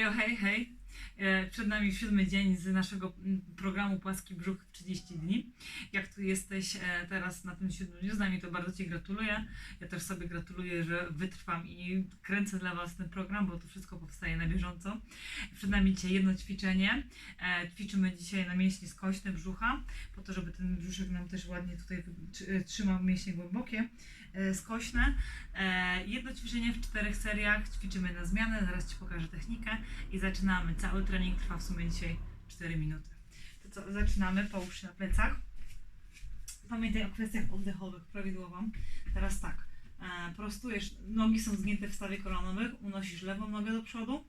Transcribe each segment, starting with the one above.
hey, hey, hey. E, Przed nami siódmy dzień z naszego mm, programu Płaski Brzuch w 30 dni. Jak tu jesteś e, teraz na tym siódmym dniu z nami, to bardzo Ci gratuluję. Ja też sobie gratuluję, że wytrwam i kręcę dla Was ten program, bo to wszystko powstaje na bieżąco. Przed nami dzisiaj jedno ćwiczenie. E, Ćwiczymy dzisiaj na mięśnie skośne brzucha, po to, żeby ten brzuszek nam też ładnie tutaj trzymał mięśnie głębokie, skośne. Jedno ćwiczenie w czterech seriach. Ćwiczymy na zmianę, zaraz Ci pokażę technikę i zaczynamy. Cały trening trwa w sumie dzisiaj 4 minuty. To co, zaczynamy, połóż się na plecach. Pamiętaj o kwestiach oddechowych prawidłowo. Teraz tak, e, prostujesz, nogi są zgięte w stawie kolanowych, unosisz lewą nogę do przodu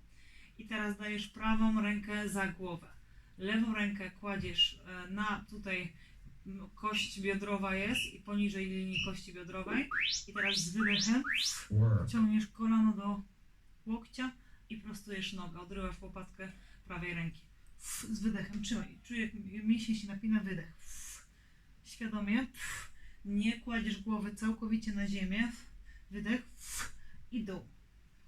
i teraz dajesz prawą rękę za głowę. Lewą rękę kładziesz e, na tutaj kość biodrowa jest i poniżej linii kości biodrowej i teraz z wydechem ciągniesz kolano do łokcia i prostujesz nogę, odrywasz łopatkę prawej ręki. Z wydechem, trzymaj, czuję jak mięsień się napina, wydech. Świadomie, nie kładziesz głowy całkowicie na ziemię, wydech i dół.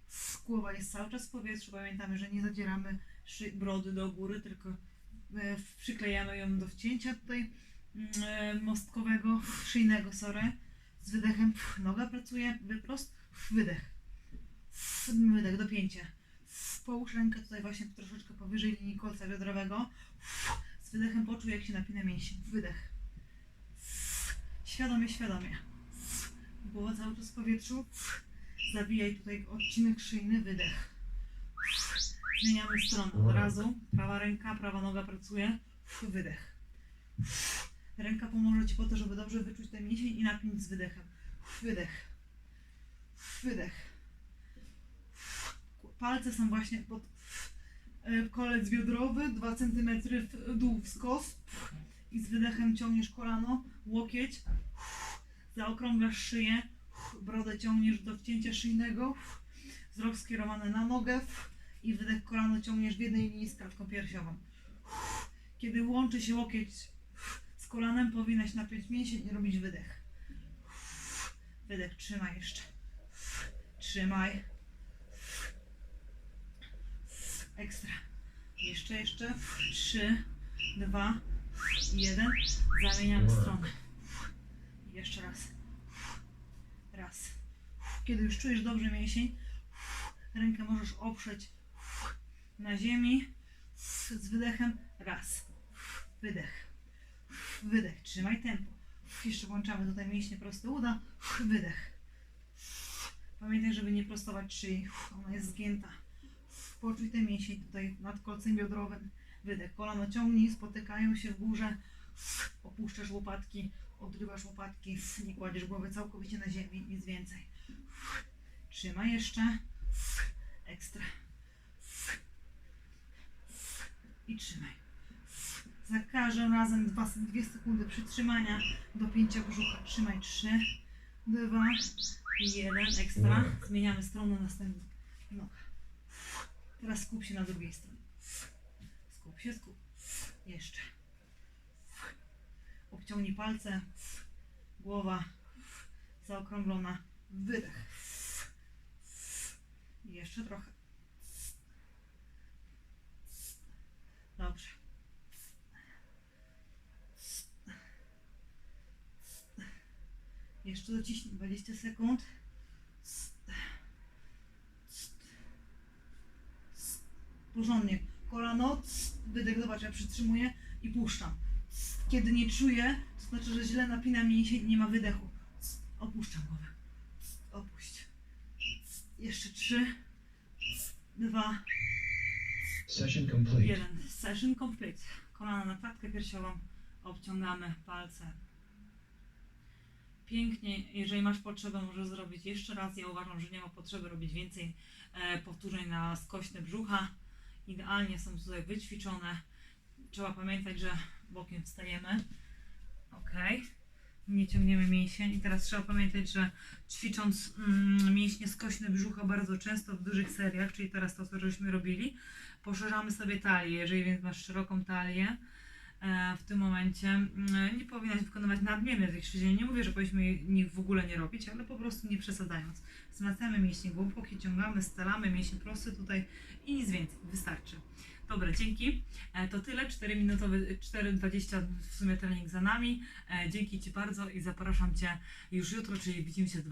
F, głowa jest cały czas w powietrzu, pamiętamy, że nie zadzieramy brody do góry, tylko e, przyklejamy ją do wcięcia tutaj mm, e, mostkowego, szyjnego, sorry. Z wydechem noga pracuje, wyprost, pff, wydech. Pff, Wydech. Połóż rękę tutaj właśnie troszeczkę powyżej linii kolca biodrowego. Z wydechem poczuj jak się napina mięsień. Wydech. Świadomie, świadomie. Głowa cały czas w powietrzu. Zabijaj tutaj odcinek szyjny, wydech. Zmieniamy stronę od razu. Prawa ręka, prawa noga pracuje. Wydech. Ręka pomoże Ci po to, żeby dobrze wyczuć ten mięsień i napiąć z wydechem. Wydech. Wydech. Palce są właśnie pod e, kolec biodrowy, 2 cm w dół w skos. I z wydechem ciągniesz kolano, łokieć. Zaokrąglasz szyję. Brodę ciągniesz do wcięcia szyjnego. Wzrok skierowany na nogę. I wydech kolano ciągniesz w jednej linii z klatką piersiową. Kiedy łączy się łokieć z kolanem powinnaś napiąć mięsień i robić wydech. Wydech, trzymaj jeszcze. Trzymaj. Ekstra. Jeszcze, jeszcze. Trzy, dwa, jeden. Zamieniamy stronę. Jeszcze raz. Raz. Kiedy już czujesz dobrze mięsień, rękę możesz oprzeć na ziemi z wydechem. Raz. Wydech. Wydech, trzymaj tempo. Jeszcze włączamy tutaj mięśnie proste uda. Wydech. Pamiętaj, żeby nie prostować szyi. Ona jest zgięta. Poczuj ten mięsień tutaj nad kolcem biodrowym. Wydech. Kolano ciągnij, spotykają się w górze. Opuszczasz łopatki, odrywasz łopatki. Nie kładziesz głowy całkowicie na ziemi, nic więcej. Trzymaj jeszcze. Ekstra. I trzymaj. Za każdym razem dwa, dwie sekundy przytrzymania do pięcia brzucha. Trzymaj trzy, dwa, jeden, ekstra. Zmieniamy stronę następną. Noga. Teraz skup się na drugiej stronie. Skup się, skup. Jeszcze. Obciągnij palce. Głowa zaokrąglona. Wydech. Jeszcze trochę. Dobrze. Jeszcze dociśnij 20 sekund. Porządnie. Kolano, wydech, zobacz, ja przytrzymuję i puszczam. Kiedy nie czuję, to znaczy, że źle napinam mięsień i nie ma wydechu. Opuszczam głowę. Opuść. Jeszcze trzy, dwa, Session complete. jeden. Session complete. Kolana na klatkę piersiową. Obciągamy palce. Pięknie. Jeżeli masz potrzebę, możesz zrobić jeszcze raz. Ja uważam, że nie ma potrzeby robić więcej e, powtórzeń na skośne brzucha. Idealnie są tutaj wyćwiczone. Trzeba pamiętać, że bokiem wstajemy. Ok. Nie ciągniemy mięsień. I teraz trzeba pamiętać, że ćwicząc mm, mięśnie skośne brzucha bardzo często w dużych seriach, czyli teraz to, co żeśmy robili, poszerzamy sobie talię. Jeżeli więc masz szeroką talię, w tym momencie. Nie powinnaś wykonywać nadmiernych tych ćwiczeń. Nie mówię, że powinniśmy ich w ogóle nie robić, ale po prostu nie przesadzając. Wzmacniamy mięśnie głębokie, ciągamy, stalamy mięśnie prosty tutaj i nic więcej. Wystarczy. Dobra, dzięki. E, To tyle, 4 minutowy, 4,20 w sumie trening za nami. E, Dzięki Ci bardzo i zapraszam Cię już jutro, czyli widzimy się